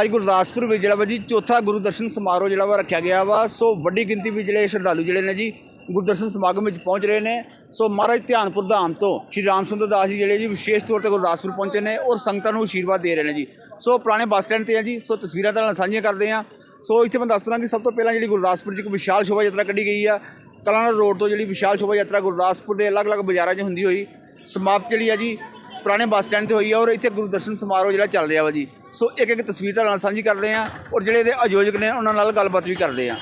ਅੱਜ ਗੁਰਦਾਸਪੁਰ ਵਿੱਚ ਜਿਹੜਾ ਵਾ ਜੀ ਚੌਥਾ ਗੁਰੂ ਦਰਸ਼ਨ ਸਮਾਰੋਹ ਜਿਹੜਾ ਵਾ ਰੱਖਿਆ ਗਿਆ ਵਾ। ਸੋ ਵੱਡੀ ਗਿਣਤੀ ਵਿੱਚ ਜਿਹੜੇ ਸ਼ਰਧਾਲੂ ਜਿਹੜੇ ਨੇ ਜੀ ਗੁਰਦਰਸ਼ਨ ਸਮਾਗਮ ਵਿੱਚ ਪਹੁੰਚ ਰਹੇ ਨੇ। ਸੋ ਮਹਾਰਾਜ ਧਿਆਨਪੁਰ ਧਾਮ ਤੋਂ ਸ਼੍ਰੀ ਰਾਮ ਸੁੰਦਰ ਦਾਸ ਜੀ ਜਿਹੜੇ ਜੀ ਵਿਸ਼ੇਸ਼ ਤੌਰ ਤੇ ਗੁਰਦਾਸਪੁਰ ਪਹੁੰਚੇ ਨੇ ਔਰ ਸੰਗਤਾਂ ਨੂੰ ਆਸ਼ੀਰਵਾਦ ਦੇ ਰਹੇ ਨੇ ਜੀ। ਸੋ ਪੁਰਾਣੇ ਬੱਸ ਸਟੈਂਡ ਤੇ ਆ ਜੀ। ਸੋ ਤਸਵੀਰਾਂ ਤੁਹਾਡੇ ਨਾਲ ਸਾਂਝੀਆਂ ਕਰਦੇ ਆ ਸੋ ਇੱਥੇ ਮੈਂ ਦੱਸ ਦਰਾਂ ਕਿ ਸਭ ਤੋਂ ਪਹਿਲਾਂ ਜਿਹੜੀ ਗੁਰਦਾਸਪੁਰ 'ਚ ਇੱਕ ਵਿਸ਼ਾਲ ਸ਼ੋਭਾ ਯਾਤਰਾ ਕੱਢੀ ਗਈ ਆ। ਕਲਾਨਰ ਰੋਡ ਤੋਂ ਜਿਹੜੀ ਵਿਸ਼ਾਲ ਸ਼ੋਭਾ ਯਾਤਰਾ ਗੁਰਦਾਸਪੁਰ ਦੇ ਅਲੱਗ-ਅਲੱਗ ਬਾਜ਼ਾਰਾਂ 'ਚ ਹੁੰਦੀ ਹੋਈ ਸਮਾਪਤ ਜਿਹੜੀ ਆ ਜੀ। ਪੁਰਾਣੇ ਬੱਸ ਸਟੈਂਡ ਤੇ ਹੋਈ ਆ ਔਰ ਇੱਥੇ ਗੁਰੂ ਦਰਸ਼ਨ ਸਮਾਰੋਹ ਜਿਹੜਾ ਚੱਲ ਰਿਹਾ ਵਾ ਜੀ। ਸੋ ਇੱਕ ਇੱਕ ਤਸਵੀਰ ਤੁਹਾਡੇ ਨਾਲ ਸਾਂਝੀ ਕਰਦੇ ਆ ਔਰ ਜਿਹੜੇ ਇਹਦੇ ਆਯੋਜਕ ਨੇ ਉਹਨਾਂ ਨਾਲ ਗੱਲਬਾਤ ਵੀ ਕਰਦੇ ਆ।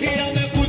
ਨਾ ਦੱਸਿਆ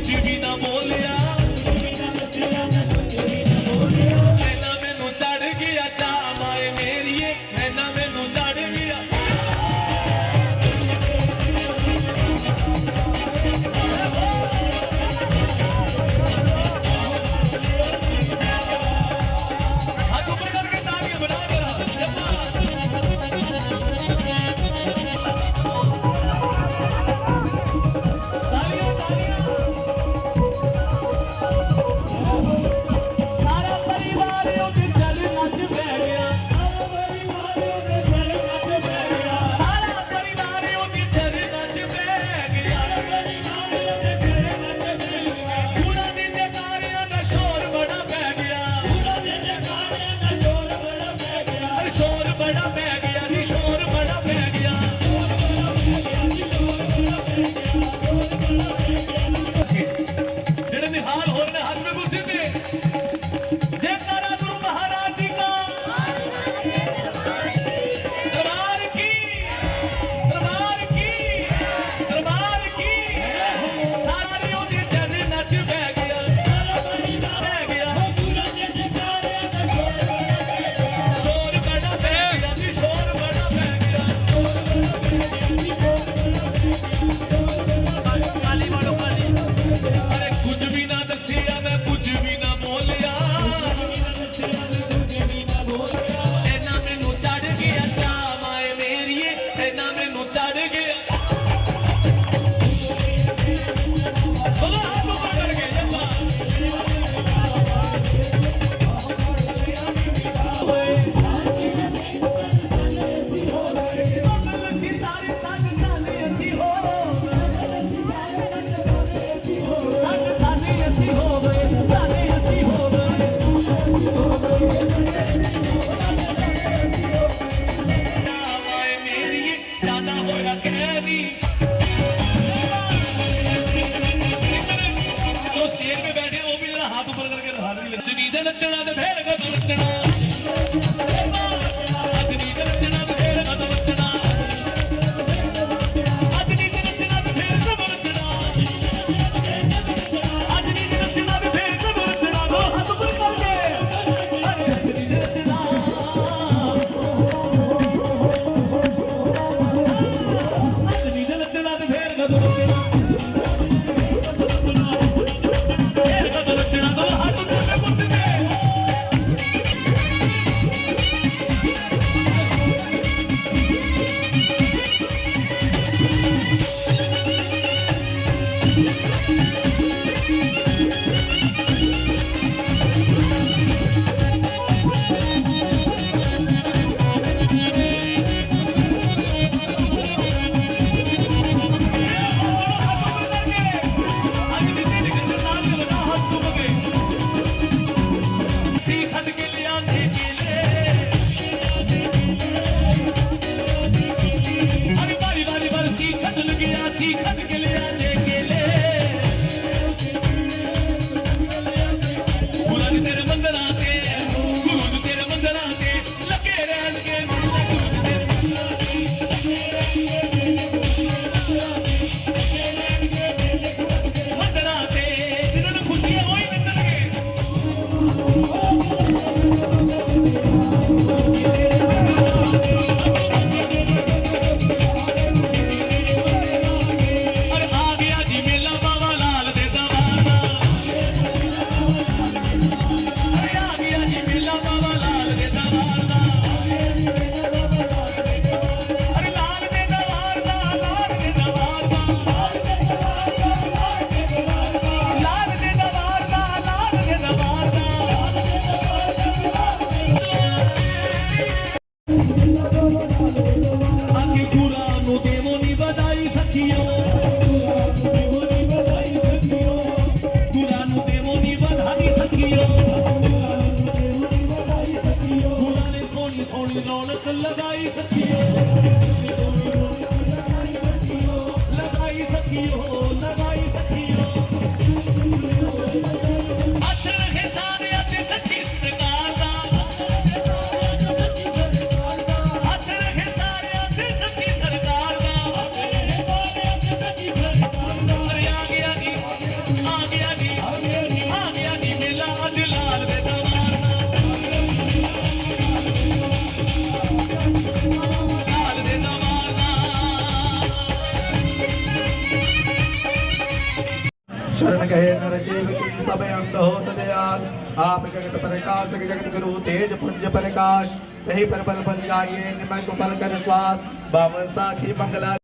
शरण गए नर जीव की सब अंग होत दयाल आप जगत प्रकाश जगत गुरु तेज पुंज प्रकाश तही पर बल बल जाइए निमय को पल कर श्वास बावन साखी मंगला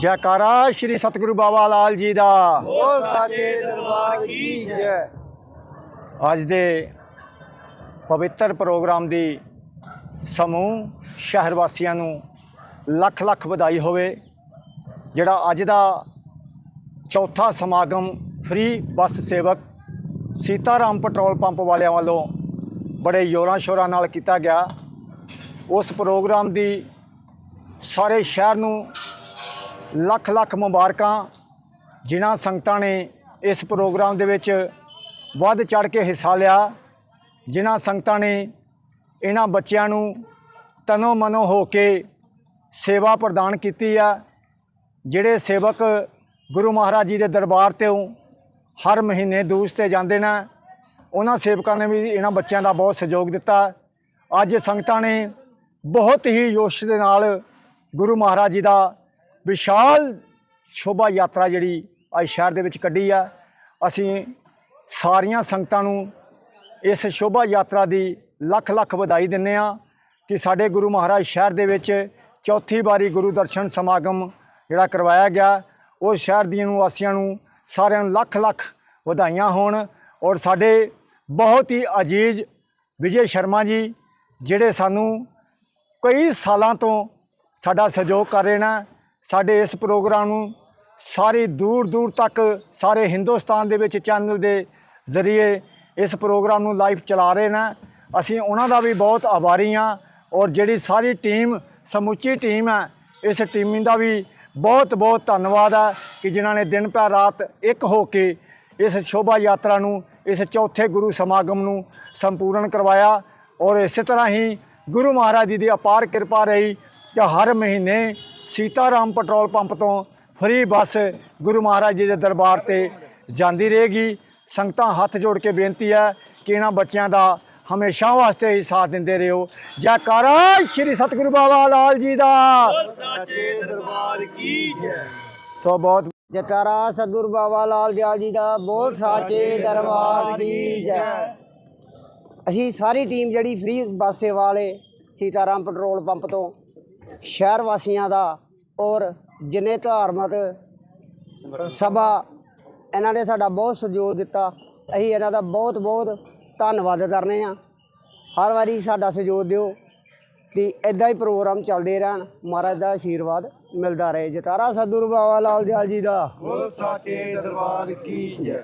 ਜੈਕਾਰਾ ਸ਼੍ਰੀ ਸਤਿਗੁਰੂ ਬਾਬਾ ਲਾਲ ਜੀ ਦਾ ਉਹ ਸਾਚੇ ਦਰਬਾਰ ਕੀ ਜੈ ਅੱਜ ਦੇ ਪਵਿੱਤਰ ਪ੍ਰੋਗਰਾਮ ਦੀ ਸਮੂਹ ਸ਼ਹਿਰ ਵਾਸੀਆਂ ਨੂੰ ਲੱਖ ਲੱਖ ਵਧਾਈ ਹੋਵੇ ਜਿਹੜਾ ਅੱਜ ਦਾ ਚੌਥਾ ਸਮਾਗਮ ਫ੍ਰੀ ਬੱਸ ਸੇਵਕ ਸੀਤਾਰਾਮ ਪੈਟਰੋਲ ਪੰਪ ਵਾਲਿਆਂ ਵੱਲੋਂ ਬੜੇ ਜ਼ੋਰਾਂ ਸ਼ੋਰਾਂ ਨਾਲ ਕੀਤਾ ਗਿਆ। ਉਸ ਪ੍ਰੋਗਰਾਮ ਦੀ ਸਾਰੇ ਸ਼ਹਿਰ ਨੂੰ ਲੱਖ ਲੱਖ ਮੁਬਾਰਕਾਂ, ਜਿਨ੍ਹਾਂ ਸੰਗਤਾਂ ਨੇ ਇਸ ਪ੍ਰੋਗਰਾਮ ਦੇ ਵਿੱਚ ਵੱਧ ਚੜ ਕੇ ਹਿੱਸਾ ਲਿਆ, ਜਿਨ੍ਹਾਂ ਸੰਗਤਾਂ ਨੇ ਇਹਨਾਂ ਬੱਚਿਆਂ ਨੂੰ ਤਨੋ ਮਨੋ ਹੋ ਕੇ ਸੇਵਾ ਪ੍ਰਦਾਨ ਕੀਤੀ ਆ, ਜਿਹੜੇ ਸੇਵਕ ਗੁਰੂ ਮਹਾਰਾਜ ਜੀ ਦੇ ਦਰਬਾਰ ਤੋਂ ਹਰ ਮਹੀਨੇ ਦੂਸ ਤੇ ਜਾਂਦੇ ਨੇ। ਉਹਨਾਂ ਸੇਵਕਾਂ ਨੇ ਵੀ ਇਹਨਾਂ ਬੱਚਿਆਂ ਦਾ ਬਹੁਤ ਸਹਿਯੋਗ ਦਿੱਤਾ। ਅੱਜ ਸੰਗਤਾਂ ਨੇ ਬਹੁਤ ਹੀ ਜੋਸ਼ ਦੇ ਨਾਲ ਗੁਰੂ ਮਹਾਰਾਜ ਜੀ ਦਾ ਵਿਸ਼ਾਲ ਸ਼ੋਭਾ ਯਾਤਰਾ ਜਿਹੜੀ ਅੱਜ ਸ਼ਹਿਰ ਦੇ ਵਿੱਚ ਕੱਢੀ ਆ। ਅਸੀਂ ਸਾਰੀਆਂ ਸੰਗਤਾਂ ਨੂੰ ਇਸ ਸ਼ੋਭਾ ਯਾਤਰਾ ਦੀ ਲੱਖ ਲੱਖ ਵਧਾਈ ਦਿੰਦੇ ਆ ਕਿ ਸਾਡੇ ਗੁਰੂ ਮਹਾਰਾਜ ਸ਼ਹਿਰ ਦੇ ਵਿੱਚ ਚੌਥੀ ਵਾਰੀ ਗੁਰੂ ਦਰਸ਼ਨ ਸਮਾਗਮ ਜਿਹੜਾ ਕਰਵਾਇਆ ਗਿਆ। ਉਹ ਸ਼ਹਿਰ ਦੀਆਂ ਨੂੰ ਵਾਸੀਆਂ ਨੂੰ ਸਾਰਿਆਂ ਨੂੰ ਲੱਖ ਲੱਖ ਵਧਾਈਆਂ ਹੋਣ ਔਰ ਸਾਡੇ ਬਹੁਤ ਹੀ ਅਜੀਜ਼ ਵਿਜੇ ਸ਼ਰਮਾ ਜੀ, ਜਿਹੜੇ ਸਾਨੂੰ ਕਈ ਸਾਲਾਂ ਤੋਂ ਸਾਡਾ ਸਹਿਯੋਗ ਕਰ ਰਹੇ ਨੇ, ਸਾਡੇ ਇਸ ਪ੍ਰੋਗਰਾਮ ਨੂੰ ਸਾਰੀ ਦੂਰ ਦੂਰ ਤੱਕ ਸਾਰੇ ਹਿੰਦੁਸਤਾਨ ਦੇ ਵਿੱਚ ਚੈਨਲ ਦੇ ਜ਼ਰੀਏ ਇਸ ਪ੍ਰੋਗਰਾਮ ਨੂੰ ਲਾਈਵ ਚਲਾ ਰਹੇ ਨੇ। ਅਸੀਂ ਉਹਨਾਂ ਦਾ ਵੀ ਬਹੁਤ ਆਭਾਰੀ ਹਾਂ ਔਰ ਜਿਹੜੀ ਸਾਰੀ ਟੀਮ ਸਮੁੱਚੀ ਟੀਮ ਹੈ, ਇਸ ਟੀਮ ਦਾ ਵੀ ਬਹੁਤ ਬਹੁਤ ਧੰਨਵਾਦ ਹੈ ਕਿ ਜਿਨ੍ਹਾਂ ਨੇ ਦਿਨ ਭਰ ਰਾਤ ਇੱਕ ਹੋ ਕੇ ਇਸ ਸ਼ੋਭਾ ਯਾਤਰਾ ਨੂੰ, ਇਸ ਚੌਥੇ ਗੁਰੂ ਸਮਾਗਮ ਨੂੰ ਸੰਪੂਰਨ ਕਰਵਾਇਆ ਔਰ ਇਸੇ ਤਰ੍ਹਾਂ ਹੀ ਗੁਰੂ ਮਹਾਰਾਜ ਜੀ ਦੀ ਅਪਾਰ ਕਿਰਪਾ ਰਹੀ ਕਿ ਹਰ ਮਹੀਨੇ ਸੀਤਾਰਾਮ ਪੈਟਰੋਲ ਪੰਪ ਤੋਂ ਫਰੀ ਬੱਸ ਗੁਰੂ ਮਹਾਰਾਜ ਜੀ ਦੇ ਦਰਬਾਰ ਤੇ ਜਾਂਦੀ ਰਹੇਗੀ। ਸੰਗਤਾਂ ਹੱਥ ਜੋੜ ਕੇ ਬੇਨਤੀ ਹੈ ਕਿ ਇਹਨਾਂ ਬੱਚਿਆਂ ਦਾ ਹਮੇਸ਼ਾ ਵਾਸਤੇ ਹੀ ਸਾਥ ਦਿੰਦੇ ਰਹੋ। ਜੈਕਾਰਾ, ਸ਼੍ਰੀ ਸਤਿਗੁਰੂ ਬਾਬਾ ਲਾਲ ਜੀ ਦਾ। ਸਾਚੇ ਦਰਬਾਰ ਕੀ ਜੈ ਸੋ ਬਹੁਤ ਜੈਕਾਰਾ, ਸਤਿਗੁਰੂ ਬਾਬਾ ਲਾਲ ਦਿਆਲ ਜੀ ਦਾ ਬੋਲ ਸਾਚੇ ਦਰਬਾਰ ਦੀ ਜੈ। ਅਸੀਂ ਸਾਰੀ ਟੀਮ ਜਿਹੜੀ ਫ੍ਰੀ ਬੱਸ ਸੇਵਾ ਵਾਲੇ ਸੀਤਾਰਾਮ ਪੈਟਰੋਲ ਪੰਪ ਤੋਂ, ਸ਼ਹਿਰ ਵਾਸੀਆਂ ਦਾ ਔਰ ਜਿਨੇ ਧਾਰਮਿਕ ਸਭਾ, ਇਹਨਾਂ ਨੇ ਸਾਡਾ ਬਹੁਤ ਸਹਿਯੋਗ ਦਿੱਤਾ। ਅਸੀਂ ਇਹਨਾਂ ਦਾ ਬਹੁਤ ਬਹੁਤ ਧੰਨਵਾਦ ਕਰਨੇ ਆ। ਹਰ ਵਾਰੀ ਸਾਡਾ ਸਹਿਯੋਗ ਦਿਓ ਤੇ ਇਦਾਂ ਹੀ ਪ੍ਰੋਗਰਾਮ ਚੱਲਦੇ ਰਹਿਣ। ਮਹਾਰਾਜ ਦਾ ਆਸ਼ੀਰਵਾਦ ਮਿਲਦਾ ਰਹੇ। ਜਤਾਰਾ ਸਤਿਗੁਰੂ ਬਾਬਾ ਲਾਲ ਦਿਆਲ ਜੀ ਦਾ। ਉਹ ਸਾਚੇ ਦਰਬਾਰ ਕੀ ਜੈ।